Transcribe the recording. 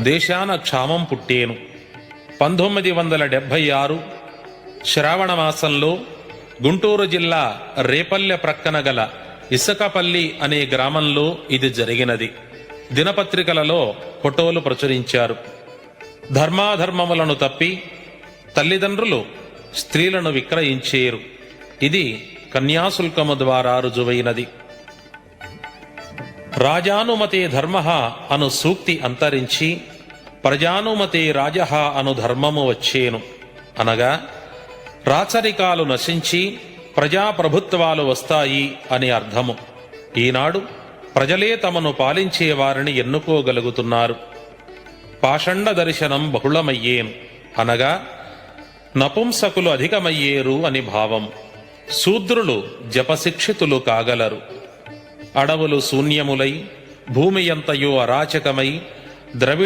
దేశాన క్షామం పుట్టేను. పంతొమ్మిది వందల డెబ్భై ఆరు శ్రావణ మాసంలో గుంటూరు జిల్లా రేపల్లె ప్రక్కన గల ఇసకపల్లి అనే గ్రామంలో ఇది జరిగినది. దినపత్రికలలో ఫోటోలు ప్రచురించారు. ధర్మాధర్మములను తప్పి తల్లిదండ్రులు స్త్రీలను విక్రయించేరు. ఇది కన్యాశుల్కము ద్వారా రుజువైనది. రాజానుమతే ధర్మ అను సూక్తి అంతరించి ప్రజానుమతే రాజ అను ధర్మము వచ్చేను. అనగా రాచరికాలు నశించి ప్రజాప్రభుత్వాలు వస్తాయి అని అర్థము. ఈనాడు ప్రజలే తమను పాలించే వారిని ఎన్నుకోగలుగుతున్నారు. పాషండ దర్శనం బహుళమయ్యేను. అనగా నపుంసకులు అధికమయ్యేరు అని భావం. శూద్రులు జపశిక్షితులు కాగలరు. అడవులు శూన్యములై భూమి ఎంతయో అరాచకమై ద్రవిడ